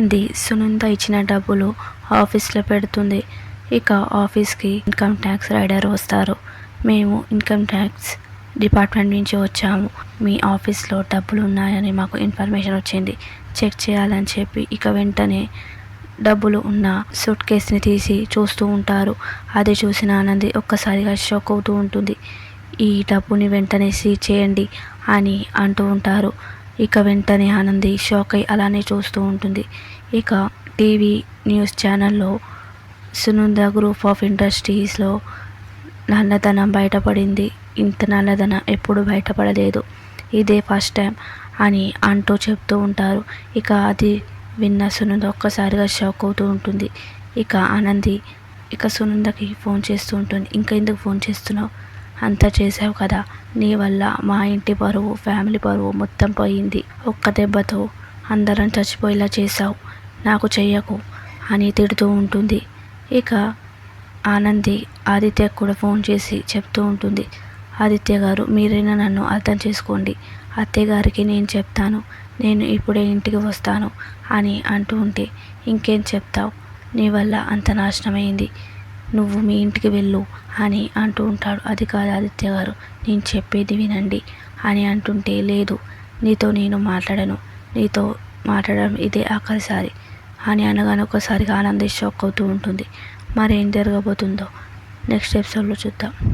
ఆనంది సునంద ఇచ్చిన డబ్బులు ఆఫీస్లో పెడుతుంది. ఇక ఆఫీస్కి ఇన్కమ్ ట్యాక్స్ రైడర్ వస్తారు. మేము ఇన్కమ్ ట్యాక్స్ డిపార్ట్మెంట్ నుంచి వచ్చాము. మీ ఆఫీస్లో డబ్బులు ఉన్నాయని మాకు ఇన్ఫర్మేషన్ వచ్చింది. చెక్ చేయాలని చెప్పి ఇక వెంటనే డబ్బులు ఉన్న సూట్ కేసుని తీసి చూస్తూ ఉంటారు. అది చూసిన ఆనంది ఒక్కసారిగా షాక్ అవుతూ ఉంటుంది. ఈ డబ్బుని వెంటనే సీజ్ చేయండి అని అంటూ ఉంటారు. ఇక వెంటనే ఆనంది షాక్ అయి అలానే చూస్తూ ఉంటుంది. ఇక టీవీ న్యూస్ ఛానల్లో సునంద గ్రూప్ ఆఫ్ ఇండస్ట్రీస్లో నల్లధనం బయటపడింది. ఇంత నల్లధనం ఎప్పుడు బయటపడలేదు. ఇదే ఫస్ట్ టైం అని అంటూ చెప్తూ ఉంటారు. ఇక అది విన్న సునంద ఒక్కసారిగా షాక్ అవుతూ ఉంటుంది. ఇక ఆనంది ఇక సునందకి ఫోన్ చేస్తూ ఉంటుంది. ఇంకా ఎందుకు ఫోన్ చేస్తున్నావు? అంతా చేసావు కదా. నీ వల్ల మా ఇంటి పరువు ఫ్యామిలీ పరువు మొత్తం పోయింది. ఒక్క దెబ్బతో అందరం చచ్చిపోయేలా చేసావు నాకు చెయ్యకు అని తిడుతూ ఉంటుంది. ఇక ఆనంది ఆదిత్య కూడా ఫోన్ చేసి చెప్తూ ఉంటుంది. ఆదిత్య గారు మీరైనా నన్ను అర్థం చేసుకోండి. అత్తయ్య గారికి నేను చెప్తాను. నేను ఇప్పుడే ఇంటికి వస్తాను అని అంటూ ఉంటే ఇంకేం చెప్తావు? నీ వల్ల అంత నాశనమైంది. నువ్వు మీ ఇంటికి వెళ్ళు అని అంటూ ఉంటాడు అది కాదు ఆదిత్య గారు. నేను చెప్పేది వినండి అని అంటుంటే లేదు నీతో నేను మాట్లాడను. నీతో మాట్లాడడం ఇదే ఆఖరిసారి అని అనగానే ఒకసారిగా ఆనంది షాక్ అవుతూ ఉంటుంది. మరి ఏం జరగబోతుందో? నెక్స్ట్ ఎపిసోడ్లో చూద్దాం.